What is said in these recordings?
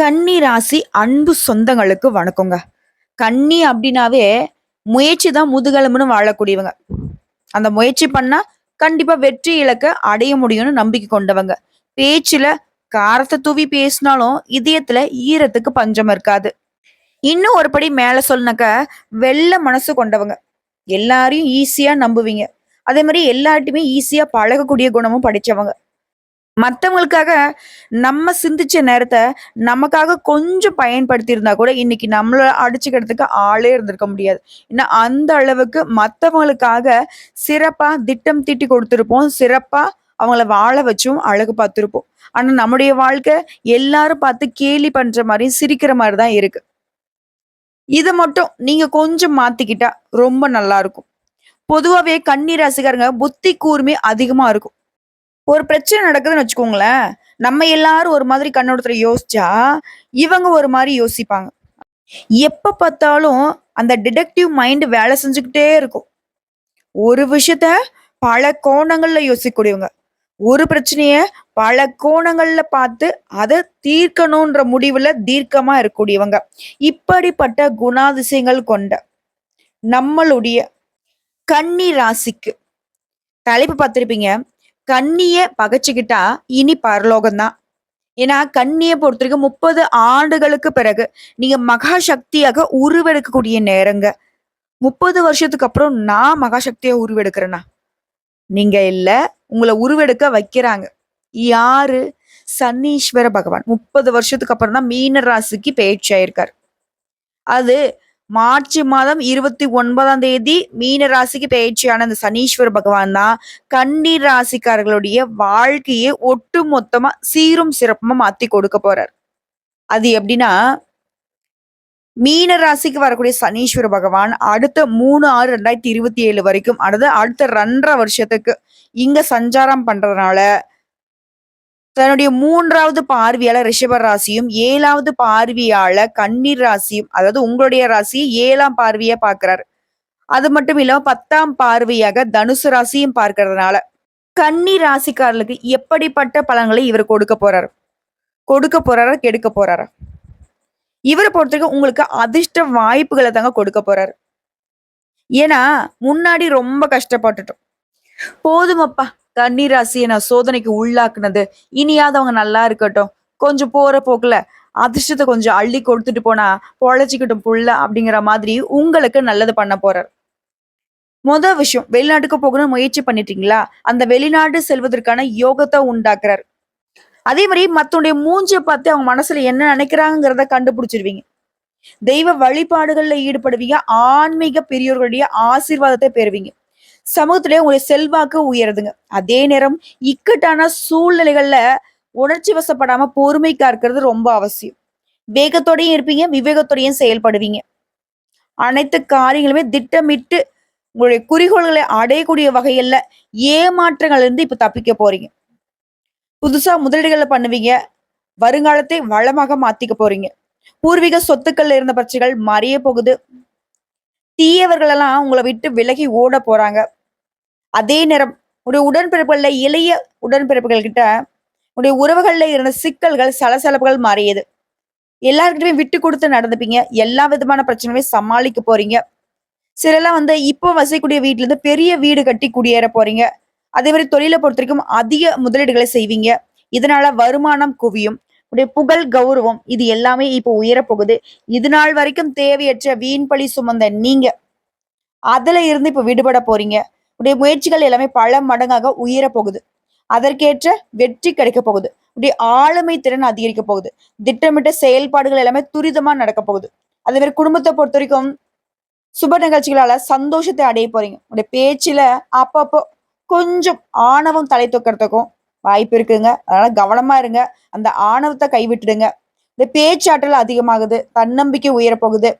கன்னி ராசி அன்பு சொந்தங்களுக்கு வணக்கங்க. கன்னி அப்படின்னாவே முயற்சி தான் முதுகெலும்புன்னு வாழக்கூடியவங்க. அந்த முயற்சி பண்ணா கண்டிப்பா வெற்றி இலக்க அடைய முடியும்னு நம்பிக்கை கொண்டவங்க. பேச்சுல காரத்தை தூவி பேசினாலும் இதயத்துல ஈரத்துக்கு பஞ்சம் இருக்காது. இன்னும் ஒரு படி மேல சொல்லனாக்க வெள்ள மனசு கொண்டவங்க. எல்லாரையும் ஈஸியா நம்புவீங்க. அதே மாதிரி எல்லார்ட்டயுமே ஈஸியா பழகக்கூடிய குணமும் படிச்சவங்க மத்தவங்களுக்காக நம்ம சிந்திச்ச நேரத்தை நமக்காக கொஞ்சம் பயன்படுத்தி இருந்தா கூட இன்னைக்கு நம்மள அடிச்சுக்கிறதுக்கு ஆளே இருந்திருக்க முடியாது. ஏன்னா அந்த அளவுக்கு மத்தவங்களுக்காக சிறப்பா திட்டம் தீட்டி கொடுத்துருப்போம் சிறப்பா அவங்கள வாழ வச்சும் அழகு பார்த்துருப்போம் ஆனா நம்முடைய வாழ்க்கை எல்லாரும் பார்த்து கேலி பண்ற மாதிரி சிரிக்கிற மாதிரி தான் இருக்கு. இதை மட்டும் நீங்க கொஞ்சம் மாத்திக்கிட்டா ரொம்ப நல்லா இருக்கும். பொதுவாகவே கண்ணீர் ரசிகருங்க புத்தி கூர்மை அதிகமா இருக்கும். ஒரு பிரச்சனை நடக்குதுன்னு வச்சுக்கோங்களேன், நம்ம எல்லாரும் ஒரு மாதிரி கண்ணோட்டத்துல யோசிச்சா, இவங்க ஒரு மாதிரி யோசிப்பாங்க. எப்ப பார்த்தாலும் அந்த டிடெக்டிவ் மைண்ட் வேலை செஞ்சுக்கிட்டே இருக்கும். ஒரு விஷயத்த பல கோணங்கள்ல யோசிக்கக்கூடியவங்க. ஒரு பிரச்சனைய பல கோணங்கள்ல பார்த்து அதை தீர்க்கணுன்ற முடிவுல தீர்க்கமா இருக்கக்கூடியவங்க. இப்படிப்பட்ட குணாதிசயங்கள் கொண்ட நம்மளுடைய கன்னி ராசிக்கு தலைப்பு பார்த்திருப்பீங்க. கண்ணிய பகைச்சுக்கிட்டா இனி பரலோகம்தான் ஏன்னா பொறுத்த பொறுத்தவரைக்கும் 30 ஆண்டுகளுக்கு பிறகு நீங்க மகா சக்தியாக உருவெடுக்கக்கூடிய நேரங்க. 30 வருஷத்துக்கு அப்புறம் நான் மகா உருவெடுக்கிறேன்னா நீங்க இல்ல. உங்களை உருவெடுக்க வைக்கிறாங்க. யாரு? சன்னீஸ்வர பகவான். 30 வருஷத்துக்கு அப்புறம் தான் மீன ராசிக்கு பெயர்ச்சியாயிருக்காரு. அது மார்ச் மாதம் 29ஆம் தேதி மீன ராசிக்கு பயிற்சியான அந்த சனீஸ்வர பகவான் தான் கண்ணீர் ராசிக்காரர்களுடைய வாழ்க்கையை ஒட்டு மொத்தமா சீரும் சிறப்புமா மாத்தி கொடுக்க போறார். அது எப்படின்னா மீன ராசிக்கு வரக்கூடிய சனீஸ்வர பகவான் அடுத்த 3/6/2027 வரைக்கும் அடுத்த அடுத்த 2 1/2 வருஷத்துக்கு இங்க சஞ்சாரம் பண்றதுனால தன்னுடைய மூன்றாவது பார்வையால ரிஷப ராசியும், ஏழாவது பார்வையால கண்ணீர் ராசியும் அதாவது உங்களுடைய ராசியை ஏழாம் பார்வையா பார்க்கிறாரு. அது மட்டும் இல்லாம 10ஆம் பார்வையாக தனுசு ராசியும் பார்க்கறதுனால கன்னி ராசிக்காரர்களுக்கு எப்படிப்பட்ட பலன்களை இவர் கொடுக்க போறாரு? கொடுக்க போறாரா? கெடுக்க போறாரா? இவரை பொறுத்தவரைக்கும் உங்களுக்கு அதிர்ஷ்ட வாய்ப்புகளை தாங்க கொடுக்க போறாரு. ஏன்னா, முன்னாடி ரொம்ப கஷ்டப்பட்டுட்டோம். போதுமப்பா! கன்னிராசியை நான் சோதனைக்கு உள்ளாக்குனது. இனியாவது அவங்க நல்லா இருக்கட்டும். கொஞ்சம் போற போக்குல அதிர்ஷ்டத்தை கொஞ்சம் அள்ளி கொடுத்துட்டு போனா பொழைச்சிக்கிட்டும் புள்ள அப்படிங்கிற மாதிரி உங்களுக்கு நல்லது பண்ண போறாரு. முத விஷயம் வெளிநாட்டுக்கு போகணும்னு முயற்சி பண்ணிட்டீங்களா? அந்த வெளிநாடு செல்வதற்கான யோகத்தை உண்டாக்குறாரு. அதே மாதிரி மத்தனுடைய மூஞ்சியை பார்த்து அவங்க மனசுல என்ன நினைக்கிறாங்கங்கிறத கண்டுபிடிச்சிருவீங்க. தெய்வ வழிபாடுகள்ல ஈடுபடுவீங்க. ஆன்மீக பெரியோர்களுடைய ஆசீர்வாதத்தை பெறுவீங்க. சமூகத்திலேயே உங்களுடைய செல்வாக்கு உயருதுங்க. அதே நேரம் இக்கட்டான சூழ்நிலைகள்ல உணர்ச்சி வசப்படாம பொறுமைக்கா இருக்கிறது ரொம்ப அவசியம். வேகத்தோடயும் இருப்பீங்க, விவேகத்தோடையும் செயல்படுவீங்க. அனைத்து காரியங்களுமே திட்டமிட்டு உங்களுடைய குறிக்கோள்களை அடையக்கூடிய வகையில ஏமாற்றங்கள் இருந்து இப்ப தப்பிக்க போறீங்க. புதுசா முதலீடுகளை பண்ணுவீங்க. வருங்காலத்தை வளமாக மாத்திக்க போறீங்க. பூர்வீக சொத்துக்கள்ல இருந்த பிரச்சனைகள் மறைய போகுது. தீயவர்கள் எல்லாம் விட்டு விலகி ஓட போறாங்க. அதே நேரம் உடைய உடன்பிறப்புகளில் இளைய உடன்பிறப்புகள் கிட்ட உடைய உறவுகளில் இருந்த சிக்கல்கள், சலசலப்புகள் மாறியது எல்லார்கிட்டயும் விட்டு கொடுத்து நடந்துப்பீங்க. எல்லா விதமான பிரச்சனையுமே சமாளிக்க போறீங்க. சிலர்லாம் வந்து இப்போ வசிக்கக்கூடிய வீட்டிலேருந்து இருந்து பெரிய வீடு கட்டி குடியேற போறீங்க. அதே மாதிரி தொழிலை பொறுத்த வரைக்கும் அதிக முதலீடுகளை செய்வீங்க. இதனால வருமானம் குவியும். உடைய புகழ், கௌரவம் இது எல்லாமே இப்போ உயரப்போகுது இதுநாள் வரைக்கும் தேவையற்ற வீண் பழி சுமந்த நீங்க, அதுல இருந்து இப்போ விடுபட போறீங்க. உடைய முயற்சிகள் எல்லாமே பல மடங்காக உயரப் போகுது. அதற்கேற்ற வெற்றி கிடைக்கப் போகுது. உடைய ஆளுமை திறன் அதிகரிக்க போகுது. திட்டமிட்ட செயல்பாடுகள் எல்லாமே துரிதமா நடக்க போகுது. அதே குடும்பத்தை பொறுத்த வரைக்கும் சுப நிகழ்ச்சிகளால சந்தோஷத்தை அடைய போறீங்க. உடைய பேச்சுல அப்பப்போ கொஞ்சம் ஆணவம் தலை தூக்கிறதுக்கும் வாய்ப்பு இருக்குங்க. அதனால கவனமா இருங்க. அந்த ஆணவத்தை கைவிட்டுடுங்க. இந்த பேச்சாற்றல் அதிகமாகுது. தன்னம்பிக்கை உயரப் போகுது.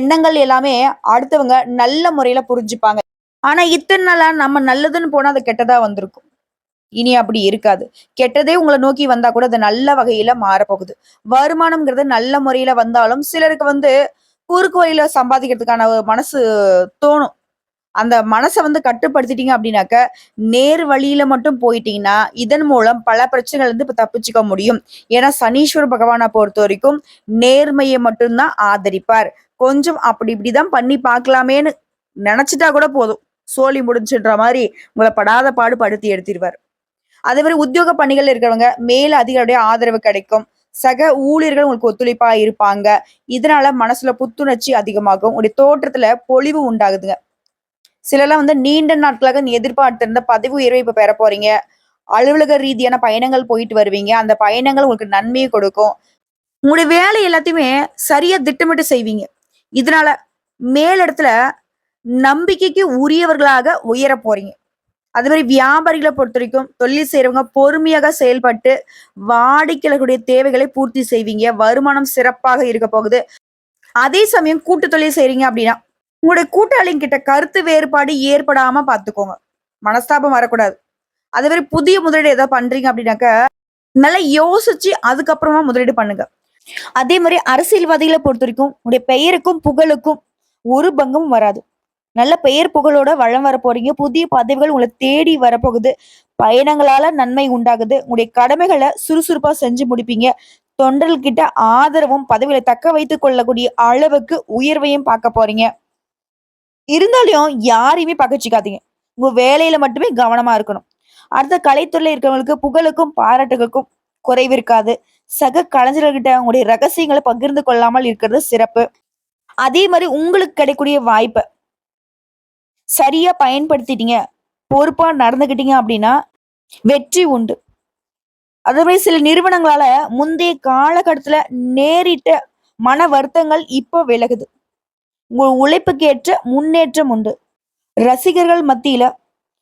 எண்ணங்கள் எல்லாமே அடுத்தவங்க நல்ல முறையில புரிஞ்சுப்பாங்க. ஆனா இத்தனை நாளா நம்ம நல்லதுன்னு போனா அது கெட்டதா வந்திருக்கும். இனி அப்படி இருக்காது. கெட்டதே உங்களை நோக்கி வந்தா கூட அது நல்ல வகையில மாறப்போகுது. வருமானம்ங்கிறது நல்ல முறையில வந்தாலும் சிலருக்கு வந்து குறுக்கு வழியில சம்பாதிக்கிறதுக்கான ஒரு மனசு தோணும். அந்த மனசை வந்து கட்டுப்படுத்திட்டீங்க அப்படின்னாக்க, நேர் வழியில மட்டும் போயிட்டீங்கன்னா, இதன் மூலம் பல பிரச்சனைகள் இருந்து இப்ப தப்பிச்சுக்க முடியும். ஏன்னா சனீஸ்வர பகவானை பொறுத்த வரைக்கும் நேர்மையை மட்டும்தான் ஆதரிப்பார். கொஞ்சம் அப்படி இப்படிதான் பண்ணி பார்க்கலாமேன்னு நினைச்சிட்டா கூட போதும். சோழி முடிஞ்சுன்ற மாதிரி உங்களை படாத பாடு படுத்தி எடுத்திருவார். அதே மாதிரி உத்தியோக பணிகள் இருக்கிறவங்க மேல அதிகாரிய ஆதரவு கிடைக்கும். சக ஊழியர்கள் உங்களுக்கு ஒத்துழைப்பா இருப்பாங்க. இதனால மனசுல புத்துணர்ச்சி அதிகமாகும். உங்களுடைய தோற்றத்துல பொழிவு உண்டாகுதுங்க. சிலர்லாம் வந்து நீண்ட நாட்களாக நீ எதிர்பார்த்திருந்த பதவி உயர்வை இப்ப பெற போறீங்க. அலுவலக ரீதியான பயணங்கள் போயிட்டு வருவீங்க. அந்த பயணங்கள் உங்களுக்கு நன்மையை கொடுக்கும். உங்களுடைய வேலை எல்லாத்தையுமே சரியா திட்டமிட்டு செய்வீங்க. இதனால மேலிடத்துல நம்பிக்கைக்கு உரியவர்களாக உயரப் போறீங்க. அது மாதிரி வியாபாரிகளை பொறுத்த வரைக்கும் தொழில் செய்றவங்க பொறுமையாக செயல்பட்டு வாடிக்கையாளர்களுடைய தேவைகளை பூர்த்தி செய்வீங்க. வருமானம் சிறப்பாக இருக்க போகுது. அதே சமயம் கூட்டு தொழில் செய்றீங்க அப்படின்னா, உங்களுடைய கூட்டாளிங்க கிட்ட கருத்து வேறுபாடு ஏற்படாம பார்த்துக்கோங்க. மனஸ்தாபம் வரக்கூடாது. அதே மாதிரி புதிய முதலீடு ஏதாவது பண்றீங்க அப்படின்னாக்க, நல்லா யோசிச்சு அதுக்கப்புறமா முதலீடு பண்ணுங்க. அதே மாதிரி அரசியல்வாதிகளை பொறுத்த வரைக்கும் உங்களுடைய பெயருக்கும், புகழுக்கும் ஒரு பங்கமும் வராது. நல்ல பெயர் புகழோட வளம் வரப்போறீங்க புதிய பதவிகள் உங்களை தேடி வரப்போகுது. பயணங்களால நன்மை உண்டாகுது. உங்களுடைய கடமைகளை சுறுசுறுப்பா செஞ்சு முடிப்பீங்க. தொண்டர்கிட்ட கிட்ட ஆதரவும், பதவிகளை தக்க வைத்துக் கொள்ளக்கூடிய அளவுக்கு உயர்வையும் பார்க்க போறீங்க. இருந்தாலும் யாரையுமே பகச்சிக்காதீங்க உங்க வேலையில மட்டுமே கவனமா இருக்கணும். அடுத்த கலைத்துறையில இருக்கிறவங்களுக்கு புகழுக்கும், பாராட்டுகளுக்கும் குறைவு இருக்காது. சக கலைஞர்கள்கிட்ட உங்களுடைய ரகசியங்களை பகிர்ந்து கொள்ளாமல் இருக்கிறது சிறப்பு. அதே மாதிரி உங்களுக்கு கிடைக்கக்கூடிய வாய்ப்பை சரியாக பயன்படுத்திட்டீங்க, பொறுப்பாக நடந்துக்கிட்டீங்க அப்படின்னா, வெற்றி உண்டு. அதே சில நிறுவனங்களால முந்தைய காலகட்டத்துல நேரிட்ட மன வருத்தங்கள் இப்போ விலகுது. உங்கள் உழைப்புக்கு ஏற்ற முன்னேற்றம் உண்டு. ரசிகர்கள் மத்தியில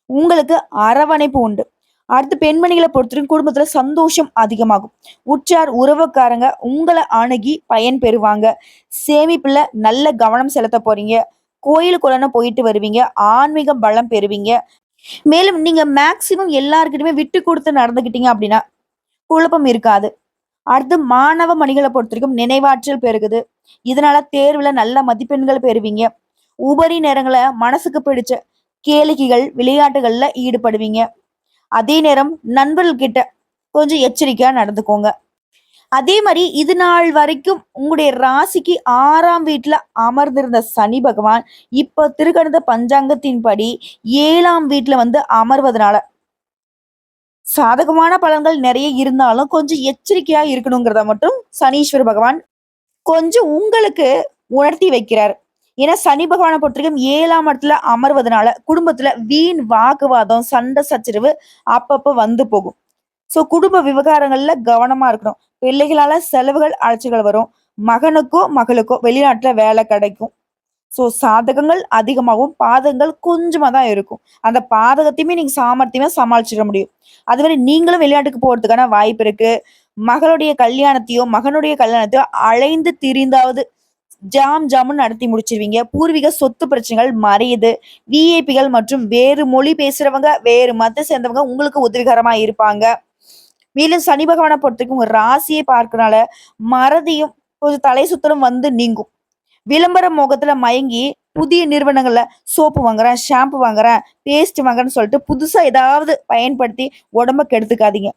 உங்களுக்கு அரவணைப்பு உண்டு. அடுத்து பெண்மணிகளை பொறுத்தவரைக்கும் குடும்பத்துல சந்தோஷம் அதிகமாகும். உற்றார், உறவுக்காரங்க உங்களை அணுகி பயன் பெறுவாங்க. சேமிப்புல நல்ல கவனம் செலுத்தப் போறீங்க. கோயிலுக்குள்ளன போயிட்டு வருவீங்க. ஆன்மீக பலம் பெறுவீங்க. மேலும் நீங்க மேக்சிமம் எல்லாருக்கிட்டுமே விட்டு கொடுத்து நடந்துக்கிட்டீங்க அப்படின்னா, குழப்பம் இருக்காது. அடுத்து மாணவ மணிகளை பொறுத்த வரைக்கும் நினைவாற்றல் பெருகுது. இதனால தேர்வுல நல்ல மதிப்பெண்கள் பெறுவீங்க. உபரி நேரங்களை மனசுக்கு பிடிச்ச கேளிக்கைகள், விளையாட்டுகள்ல ஈடுபடுவீங்க. அதே நேரம் நண்பர்கள்கிட்ட கொஞ்சம் எச்சரிக்கையா நடந்துக்கோங்க. அதே மாதிரி இது நாள் வரைக்கும் உங்களுடைய ராசிக்கு ஆறாம் வீட்டில் அமர்ந்திருந்த சனி பகவான், இப்போ திருக்கணித பஞ்சாங்கத்தின்படி ஏழாம் வீட்டில் வந்து அமர்வதனால சாதகமான பலன்கள் நிறைய இருந்தாலும், கொஞ்சம் எச்சரிக்கையா இருக்கணுங்கிறத மட்டும் சனீஸ்வர பகவான் கொஞ்சம் உங்களுக்கு உணர்த்தி வைக்கிறார் ஏன்னா சனி பகவானை பொறுத்தவரைக்கும் ஏழாம் இடத்துல அமர்வதனால, குடும்பத்துல வீண் வாக்குவாதம், சண்டை சச்சரவு அப்பப்போ வந்து போகும். ஸோ குடும்ப விவகாரங்கள்ல கவனமா இருக்கணும். பிள்ளைகளால செலவுகள், அழைச்சிகள் வரும். மகனுக்கோ, மகளுக்கோ வெளிநாட்டுல வேலை கிடைக்கும். ஸோ சாதகங்கள் அதிகமாகவும், பாதகங்கள் கொஞ்சமாக தான் இருக்கும். அந்த பாதகத்தையுமே நீங்கள் சாமர்த்தியமாக சமாளிச்சிட முடியும். அதுவரை நீங்களும் வெளிநாட்டுக்கு போகிறதுக்கான வாய்ப்பு இருக்கு. மகளுடைய கல்யாணத்தையோ, மகனுடைய கல்யாணத்தையோ அலைந்து திரிந்தாவது ஜாம் ஜாமுன்னு நடத்தி முடிச்சிருவீங்க. பூர்வீக சொத்து பிரச்சனைகள் மறையுது. விஐபிகள் மற்றும் வேறு மொழி பேசுறவங்க, வேறு மதத்தை சேர்ந்தவங்க உங்களுக்கு உதவிகரமா இருப்பாங்க. மேலும் சனி பகவானை பொறுத்தவரைக்கும் உங்க ராசியை பார்க்கறனால, மறதியும், கொஞ்சம் தலை சுத்தலும் வந்து நீங்கும். விளம்பர முகத்துல மயங்கி, புதிய நிறுவனங்கள்ல சோப்பு வாங்குறேன், ஷாம்பு வாங்குறேன், பேஸ்ட் வாங்குறேன்னு சொல்லிட்டு புதுசா ஏதாவது பயன்படுத்தி உடம்ப கெடுத்துக்காதீங்க.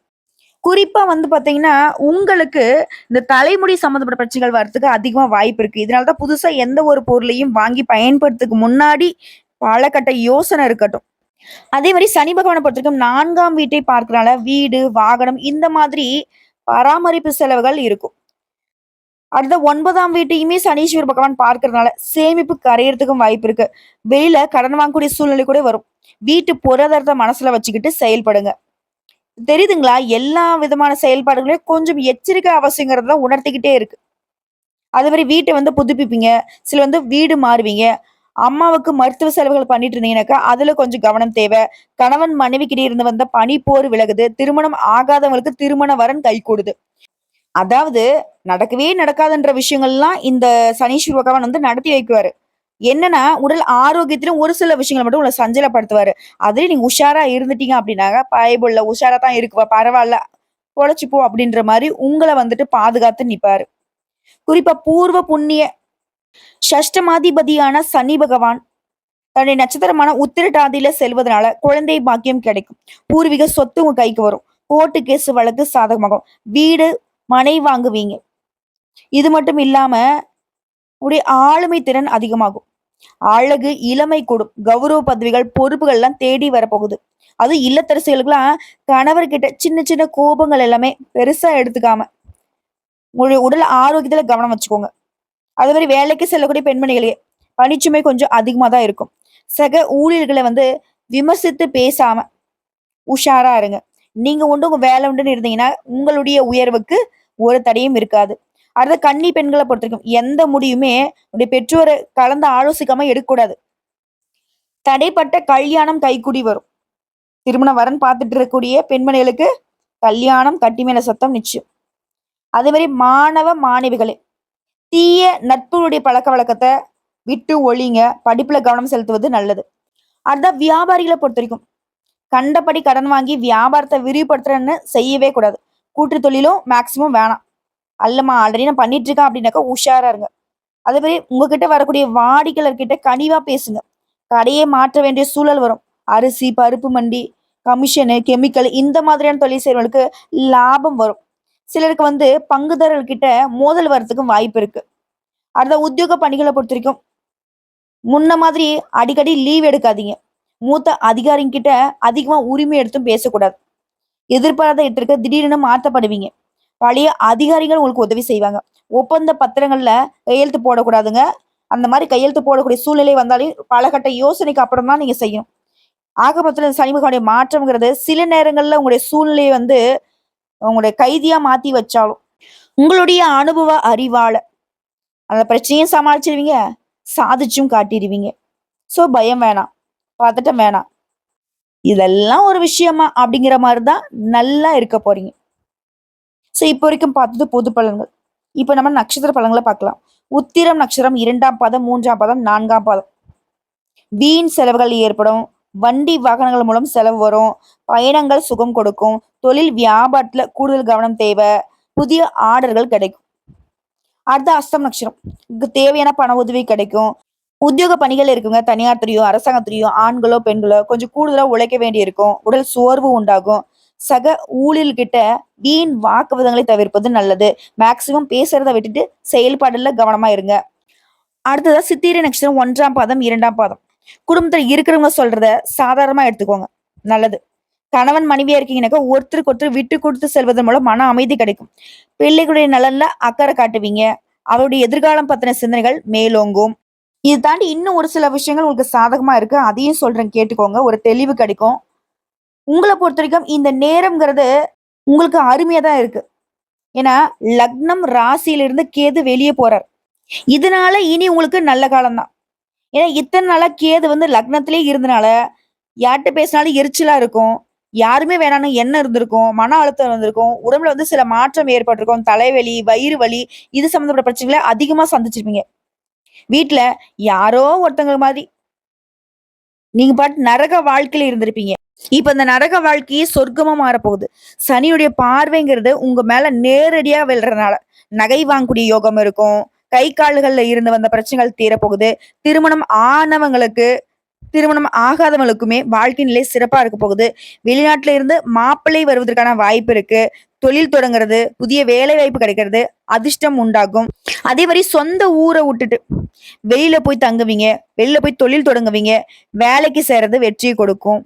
குறிப்பா வந்து பார்த்தீங்கன்னா, உங்களுக்கு இந்த தலைமுடி சம்மந்தப்பட்ட பிரச்சனைகள் வரதுக்கு அதிகமா வாய்ப்பு இருக்கு. இதனால தான் புதுசா எந்த ஒரு பொருளையும் வாங்கி பயன்படுத்துறதுக்கு முன்னாடி பாலக்கட்ட யோசனை இருக்கட்டும். அதே மாதிரி சனி பகவானை பொறுத்தவரைக்கும் நான்காம் வீட்டை பார்க்கறனால, வீடு, வாகனம் இந்த மாதிரி பராமரிப்பு செலவுகள் இருக்கும். அடுத்து ஒன்பதாம் வீட்டையுமே சனீஸ்வர பகவான் பார்க்கறதுனால, சேமிப்பு கரையிறதுக்கும் வாய்ப்பு இருக்கு. வெளியில கடன் வாங்கக்கூடிய சூழ்நிலை கூட வரும். வீட்டு பொருளாதாரத்தை மனசுல வச்சுக்கிட்டு செயல்படுங்க. தெரியுதுங்களா? எல்லா விதமான செயல்பாடுகளையும் கொஞ்சம் எச்சரிக்கை அவசியங்கிறத உணர்த்திக்கிட்டே இருக்கு. அதே மாதிரி வீட்டை வந்து புதுப்பிப்பீங்க. சில வந்து வீடு மாறுவீங்க. அம்மாவுக்கு மருத்துவ செலவுகள் பண்ணிட்டு இருந்தீங்கன்னாக்கா, அதுல கொஞ்சம் கவனம் தேவை. கணவன் மனைவிக்கிடையே இருந்து வந்த பனிப்போர் விலகுது. திருமணம் ஆகாதவங்களுக்கு திருமண வரன் கைகூடுது. அதாவது நடக்கவே நடக்காதுன்ற விஷயங்கள்லாம் இந்த சனீஸ்வர பகவான் வந்து நடத்தி வைக்குவாரு. என்னன்னா, உடல் ஆரோக்கியத்திலும் ஒரு சில விஷயங்களை மட்டும் உங்களை சஞ்சலப்படுத்துவாரு. அதுலயும் நீங்க உஷாரா இருந்துட்டீங்க அப்படின்னாக்க, பயபுள்ள உஷாரா தான் இருக்குவா பரவாயில்ல பொழச்சு போ" அப்படின்ற மாதிரி உங்கள வந்துட்டு பாதுகாத்து நிப்பாரு. குறிப்பா பூர்வ புண்ணிய ஷஷ்டமாதிபதியான சனி பகவான் தன்னுடைய நட்சத்திரமான உத்திரட்டாதியில செல்வதனால குழந்தை பாக்கியம் கிடைக்கும். பூர்வீக சொத்து உங்க கைக்கு வரும். கோர்ட்டு கேஸ் வழக்கு சாதகமாகும். வீடு மனை வாங்குவீங்க. இது மட்டும் இல்லாம உடைய ஆளுமை திறன் அதிகமாகும். அழகு இளமை கூடும். கௌரவ பதவிகள் பொறுப்புகள் எல்லாம் தேடி வரப்போகுது. அது இல்லத்தரசிகளுக்கெல்லாம் கணவர்கிட்ட சின்ன சின்ன கோபங்கள் எல்லாமே பெருசா எடுத்துக்காம உங்களுடைய உடல் ஆரோக்கியத்துல கவனம் வச்சுக்கோங்க. அதே மாதிரி வேலைக்கு செல்லக்கூடிய பெண்மணிகளே பணிச்சுமை கொஞ்சம் அதிகமாக தான் இருக்கும். சக ஊழியர்களை வந்து விமர்சித்து பேசாம உஷாரா இருங்க. நீங்க உண்டு உங்க வேலை உண்டுன்னு இருந்தீங்கன்னா உங்களுடைய உயர்வுக்கு ஒரு தடையும் இருக்காது. அடுத்த கன்னி பெண்களை பொறுத்த வரைக்கும் எந்த முடியுமே உடைய பெற்றோரை கலந்து ஆலோசிக்காம எடுக்கக்கூடாது. தடைப்பட்ட கல்யாணம் கைக்குடி வரும். திருமண வரன் பார்த்துட்டு இருக்கக்கூடிய பெண்மணிகளுக்கு கல்யாணம் கட்டி மேல சத்தம் நிச்சயம். அதே மாதிரி மாணவ மாணவிகளே தீய நட்புடைய பழக்க வழக்கத்தை விட்டு ஒழிங்க. படிப்புல கவனம் செலுத்துவது நல்லது. அதுதான் வியாபாரிகளை பொறுத்த வரைக்கும். கண்டபடி கடன் வாங்கி வியாபாரத்தை விரிவுபடுத்துறேன்னு செய்யவே கூடாது. கூட்டு தொழிலும் மேக்சிமம் வேணாம். அல்லம்மா ஆல்ரெடி நான் பண்ணிட்டு இருக்கேன் அப்படின்னாக்கா உஷாரா இருங்க. அதே மாதிரி உங்ககிட்ட வரக்கூடிய வாடிக்கையாளர்கிட்ட கனிவா பேசுங்க. கடையை மாற்ற வேண்டிய சூழல் வரும். அரிசி பருப்பு மண்டி கமிஷனு கெமிக்கல் இந்த மாதிரியான தொழில் செய்யறவங்களுக்கு லாபம் வரும். சிலருக்கு வந்து பங்குதாரர்கிட்ட மோதல் வர்றதுக்கும் வாய்ப்பு இருக்கு. அடுத்த உத்தியோக பணிகளை பொறுத்த வரைக்கும் முன்ன மாதிரி அடிக்கடி லீவ் எடுக்காதீங்க. மூத்த அதிகாரிங்கிட்ட அதிகமா உரிமை எடுத்தும் பேசக்கூடாது. எதிர்பாராத இடத்திற்கு திடீர்னு மாற்றப்படுவீங்க. பழைய அதிகாரிகள் உங்களுக்கு உதவி செய்வாங்க. ஒப்பந்த பத்திரங்கள்ல கையெழுத்து போடக்கூடாதுங்க. அந்த மாதிரி கையெழுத்து போடக்கூடிய சூழ்நிலை வந்தாலே பலகட்ட யோசனைக்கு அப்புறம் தான் நீங்க செய்யணும். ஆக மொத்தத்தில் மாற்றம்ங்கிறது சில நேரங்கள்ல உங்களுடைய சூழ்நிலையை வந்து உங்களுடைய கைதியா மாத்தி வச்சாலும். உங்களுடைய அனுபவ அறிவால அந்த பிரச்சனையும் சமாளிச்சிருவீங்க சாதிச்சும் காட்டிடுவீங்க ஸோ பயம் வேணாம் பதட்டம் வேணாம். இதெல்லாம் ஒரு விஷயமா அப்படிங்கிற மாதிரி தான் நல்லா இருக்க போறீங்க. ஸோ இப்போ வரைக்கும் பார்த்தது பொது பலன்கள். இப்போ நம்ம நட்சத்திர பலன்களை பார்க்கலாம். உத்திரம் நட்சத்திரம் இரண்டாம் பாதம் மூன்றாம் பாதம் நான்காம் பாதம். வீண் செலவுகள் ஏற்படும். வண்டி வாகனங்கள் மூலம் செலவு வரும். பயணங்கள் சுகம் கொடுக்கும். தொழில் வியாபாரத்தில் கூடுதல் கவனம் தேவை. புதிய ஆர்டர்கள் கிடைக்கும். அடுத்த அஸ்தம் நட்சத்திரம். இதுக்கு தேவையான பண உதவி கிடைக்கும். உத்தியோக பணிகள் இருக்குங்க. தனியார் துறையோ அரசாங்கத்துறையோ ஆண்களோ பெண்களோ கொஞ்சம் கூடுதலாக உழைக்க வேண்டியிருக்கும். உடல் சோர்வு உண்டாகும். சக ஊழியர்கிட்ட வீண் வாக்குவாதங்களை தவிர்ப்பது நல்லது. மேக்சிமம் பேசுறத விட்டுட்டு செயல்பாடுல கவனமா இருங்க. அடுத்ததா சித்திரை நட்சத்திரம் ஒன்றாம் பாதம் இரண்டாம் பாதம். குடும்பத்துல இருக்கிறவங்க சொல்றத சாதாரணமா எடுத்துக்கோங்க. நல்லது. கணவன் மனைவியா இருக்கீங்கன்னாக்கா ஒருத்தருக்கு ஒருத்தர் விட்டு கொடுத்து செல்வதன் மூலம் மன அமைதி கிடைக்கும். பிள்ளைகளுடைய நலன்ல அக்கறை காட்டுவீங்க. அவருடைய எதிர்காலம் பத்தின சிந்தனைகள் மேலோங்கும். இது தாண்டி இன்னும் ஒரு சில விஷயங்கள் உங்களுக்கு சாதகமா இருக்கு. அதையும் சொல்றேன் கேட்டுக்கோங்க. ஒரு தெளிவு கிடைக்கும். உங்களை பொறுத்த வரைக்கும் இந்த நேரம்ங்கிறது உங்களுக்கு அருமையா தான் இருக்கு. ஏன்னா லக்னம் ராசியிலிருந்து கேது வெளியே போறார். இதனால இனி உங்களுக்கு நல்ல காலம் தான். ஏன்னா இத்தனை நாளா கேது வந்து லக்னத்திலே இருந்தனால யார்கிட்ட பேசினாலும் எரிச்சலா இருக்கும். யாருமே வேணான்னு எண்ணம் இருந்திருக்கும் மன அழுத்தம் இருந்திருக்கும். உடம்புல வந்து சில மாற்றம் ஏற்பட்டிருக்கும். தலைவலி வயிறு வலி இது சம்மந்தப்பட்ட பிரச்சனைகளை அதிகமா சந்திச்சிருப்பீங்க. வீட்டில் யாரோ ஒருத்தங்க மாதிரி நீங்க பாட்டு நரக வாழ்க்கையில இருந்திருப்பீங்க. இப்ப இந்த நரக வாழ்க்கையே சொர்க்கமா மாறப்போகுது. சனியுடைய பார்வைங்கிறது உங்க மேல நேரடியா விழுறதுனால. நகை வாங்கக்கூடிய யோகம் இருக்கும். கை கால்கள்ல இருந்து வந்த பிரச்சனைகள் தீரப்போகுது. திருமணம் ஆனவங்களுக்கு திருமணம் ஆகாதவங்களுக்குமே வாழ்க்கை நிலை சிறப்பா இருக்க போகுது. வெளிநாட்டுல இருந்து மாப்பிள்ளை வருவதற்கான வாய்ப்பு இருக்கு. தொழில் தொடங்குறது புதிய வேலை வாய்ப்பு கிடைக்கிறது அதிர்ஷ்டம் உண்டாகும். அதே மாதிரி சொந்த ஊரை விட்டுட்டு வெளியில போய் தங்குவீங்க வெளியில போய் தொழில் தொடங்குவீங்க வேலைக்கு சேர்றது வெற்றியை கொடுக்கும்.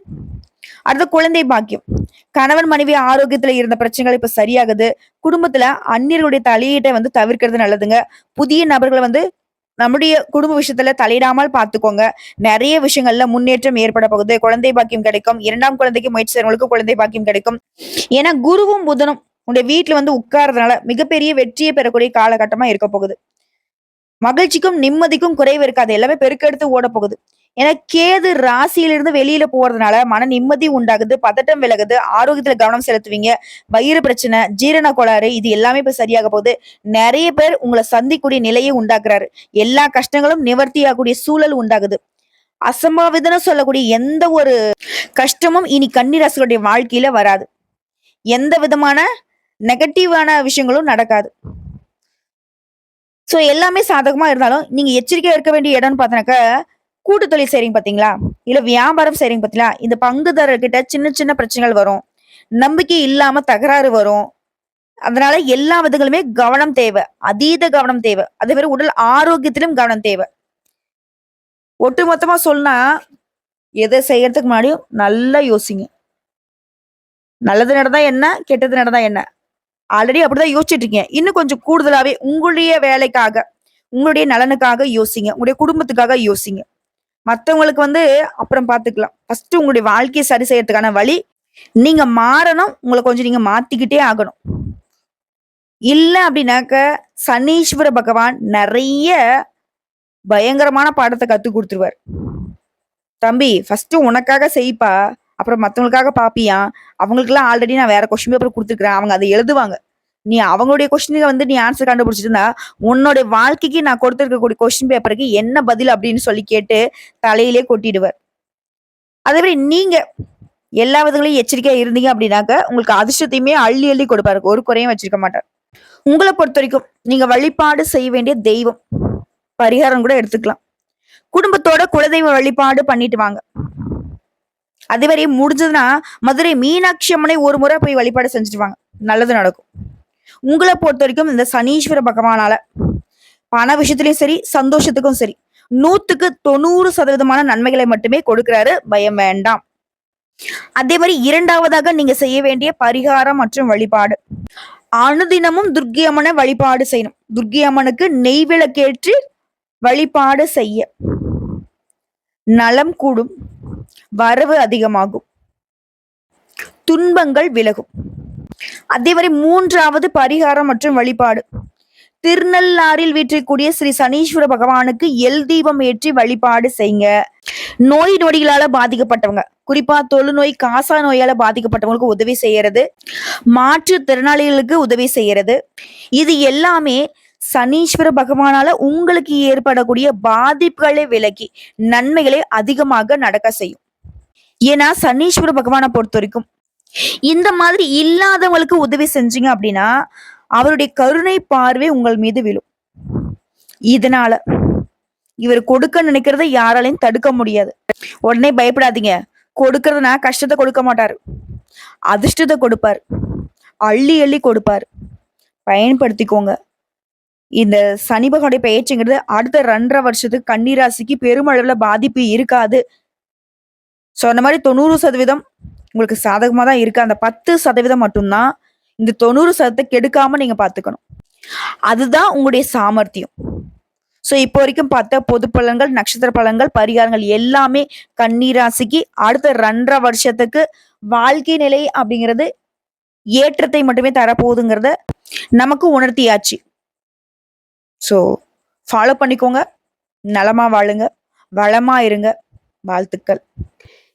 அடுத்து குழந்தை பாக்கியம். கணவன் மனைவி ஆரோக்கியத்துல இருந்த பிரச்சனைகள் இப்ப சரியாகுது. குடும்பத்துல அந்நியர்களுடைய தலையீட்டை வந்து தவிர்க்கிறது நல்லதுங்க. புதிய நபர்களை வந்து நம்முடைய குடும்ப விஷயத்துல தலையிடாமல் பார்த்துக்கோங்க. நிறைய விஷயங்கள்ல முன்னேற்றம் ஏற்பட போகுது. குழந்தை பாக்கியம் கிடைக்கும். இரண்டாம் குழந்தைக்கு முயற்சி செய்றவங்களுக்கு குழந்தை பாக்கியம் கிடைக்கும். ஏன்னா குருவும் புதனும் உங்களுடைய வீட்டுல வந்து உட்கார்றதுனால மிகப்பெரிய வெற்றியை பெறக்கூடிய காலகட்டமா இருக்க போகுது. மகிழ்ச்சிக்கும் நிம்மதிக்கும் குறைவு இருக்காது. எல்லாமே பெருக்கெடுத்து ஓட போகுது. ஏன்னா கேது ராசியிலிருந்து வெளியில போறதுனால மன நிம்மதி உண்டாகுது பதட்டம் விலகுது ஆரோக்கியத்துல கவனம் செலுத்துவீங்க. வயிறு பிரச்சனை ஜீரண கோளாறு இது எல்லாமே இப்ப சரியாக போகுது. நிறைய பேர் உங்களை சந்திக்கூடிய நிலையை உண்டாக்குறாரு. எல்லா கஷ்டங்களும் நிவர்த்தியாகக்கூடிய சூழல் உண்டாகுது. அசம்பாவிதம்னு சொல்லக்கூடிய எந்த ஒரு கஷ்டமும் இனி கன்னிராசிகளுடைய வாழ்க்கையில வராது. எந்த விதமான நெகட்டிவான விஷயங்களும் நடக்காது. சோ எல்லாமே சாதகமா இருந்தாலும் நீங்க எச்சரிக்கையா இருக்க வேண்டிய இடம்னு பார்த்தனாக்க கூட்டு தொழில் செய்றீங்க பாத்தீங்களா இல்ல வியாபாரம் செய்றீங்க பாத்தீங்களா இந்த பங்குதாரர்கிட்ட சின்ன சின்ன பிரச்சனைகள் வரும். நம்பிக்கை இல்லாம தகராறு வரும். அதனால எல்லா விதங்களுமே கவனம் தேவை. அதீத கவனம் தேவை. அதே மாதிரி உடல் ஆரோக்கியத்திலும் கவனம் தேவை. ஒட்டுமொத்தமா சொன்னா எதை செய்யறதுக்கு முன்னாடியும் நல்லா யோசிங்க. நல்லது நடந்தா என்ன கெட்டது நடந்தா என்ன? ஆல்ரெடி அப்படிதான் யோசிச்சுட்டு இருக்கீங்க. இன்னும் கொஞ்சம் கூடுதலாவே உங்களுடைய வேலைக்காக உங்களுடைய நலனுக்காக யோசிங்க. உங்களுடைய குடும்பத்துக்காக யோசிங்க. மற்றவங்களுக்கு வந்து அப்புறம் பார்த்துக்கலாம் ஃபர்ஸ்ட் உங்களுடைய வாழ்க்கையை சரி செய்யறதுக்கான வழி நீங்க மாறணும் உங்களை கொஞ்சம் நீங்க மாத்திக்கிட்டே ஆகணும். இல்ல அப்படின்னாக்க சனீஸ்வர பகவான் நிறைய பயங்கரமான பாடத்தை கத்து கொடுத்துருவார். தம்பி ஃபர்ஸ்ட் உனக்காக செய்ப்பா அப்புறம் மற்றவங்களுக்காக பாப்பியா அவங்களுக்குலாம் ஆல்ரெடி நான் வேற கொஸ்டின் பேப்பர் கொடுத்துருக்குறேன் அவங்க அதை எழுதுவாங்க. நீ அவங்களுடைய கொஸ்டினுக்கு வந்து நீ ஆன்சர் கண்டுபிடிச்சிருந்தா உன்னோட வாழ்க்கைக்கு நான் கொடுத்துருக்கக்கூடிய கொஸ்டின் பேப்பருக்கு என்ன பதில் அப்படின்னு சொல்லி கேட்டு தலையிலே கொட்டிடுவார். அதே மாதிரி நீங்க எல்லா விதங்களையும் எச்சரிக்கையா இருந்தீங்க அப்படின்னாக்க உங்களுக்கு அதிர்ஷ்டத்தையுமே அள்ளி அள்ளி கொடுப்பாரு. ஒரு குறையும் வச்சிருக்க மாட்டார். உங்களை பொறுத்த வரைக்கும் நீங்க வழிபாடு செய்ய வேண்டிய தெய்வம். பரிகாரம் கூட எடுத்துக்கலாம். குடும்பத்தோட குலதெய்வ வழிபாடு பண்ணிட்டு வாங்க. அதே மாதிரி முடிஞ்சதுன்னா மதுரை மீனாட்சி அம்மனை ஒரு முறை போய் வழிபாடு செஞ்சுட்டு வாங்க. நல்லது நடக்கும். உங்களை பொறுத்த வரைக்கும் இந்த சனீஸ்வர பகவானால பண விஷயத்திலயும் சரி சந்தோஷத்துக்கும் சரி நூத்துக்கு தொண்ணூறு சதவீதமான நன்மைகளை மட்டுமே கொடுக்கிறாரு. பயம் வேண்டாம். அதே மாதிரி இரண்டாவதாக நீங்க செய்ய வேண்டிய பரிகாரம் மற்றும் வழிபாடு. அனுதினமும் துர்க்கி அம்மனை வழிபாடு செய்யணும். துர்க்கி அம்மனுக்கு நெய் விளக்கேற்றி வழிபாடு செய்ய. நலம் கூடும். வரவு அதிகமாகும். துன்பங்கள் விலகும். அதேவரை மூன்றாவது பரிகாரம் மற்றும் வழிபாடு. திருநள்ளாறில் வீற்றிருக்கக்கூடிய ஸ்ரீ சனீஸ்வர பகவானுக்கு எல் தீபம் ஏற்றி வழிபாடு செய்யுங்க. நோய் நொடிகளால பாதிக்கப்பட்டவங்க குறிப்பா தொழுநோய் காசா நோயால பாதிக்கப்பட்டவங்களுக்கு உதவி செய்யறது மாற்றுத்திறனாளிகளுக்கு உதவி செய்யறது. இது எல்லாமே சனீஸ்வர பகவானால உங்களுக்கு ஏற்படக்கூடிய பாதிப்புகளை விலக்கி நன்மைகளை அதிகமாக நடக்க செய்யும். ஏன்னா சனீஸ்வர பகவானை பொறுத்த வரைக்கும் இந்த மாதிரி இல்லாதவங்களுக்கு உதவி செஞ்சீங்க அப்படின்னா அவருடைய கருணை பார்வை உங்கள் மீது விழும். இதனால இவர் கொடுக்க நினைக்கிறத யாராலையும் தடுக்க முடியாது. உடனே பயப்படாதீங்க. கொடுக்கறதுனா கஷ்டத்தை கொடுக்க மாட்டாரு. அதிர்ஷ்டத்தை கொடுப்பார். அள்ளி அள்ளி கொடுப்பார். பயன்படுத்திக்கோங்க. இந்த சனி பகவானுடைய பயிற்சிங்கிறது அடுத்த ரெண்டரை வருஷத்துக்கு கன்னிராசிக்கு பெருமளவுல பாதிப்பு இருக்காது. சொன்ன மாதிரி தொண்ணூறு சதவீதம் உங்களுக்கு சாதகமாக தான் இருக்குது அந்த பத்து சதவீதம் மட்டும்தான் இந்த தொண்ணூறு சதத்தை கெடுக்காமல் நீங்கள் பார்த்துக்கணும் அதுதான் உங்களுடைய சாமர்த்தியம். ஸோ இப்போ வரைக்கும் பார்த்த பொது பலன்கள் நட்சத்திர பலன்கள் பரிகாரங்கள் எல்லாமே கண்ணீராசிக்கு அடுத்த ரெண்டரை வருஷத்துக்கு வாழ்க்கை நிலை அப்படிங்கிறது ஏற்றத்தை மட்டுமே தரப்போகுதுங்கிறத நமக்கு உணர்த்தியாச்சு. ஸோ ஃபாலோ பண்ணிக்கோங்க. நலமாக வாழுங்க. வளமாக இருங்க. வாழ்த்துக்கள்.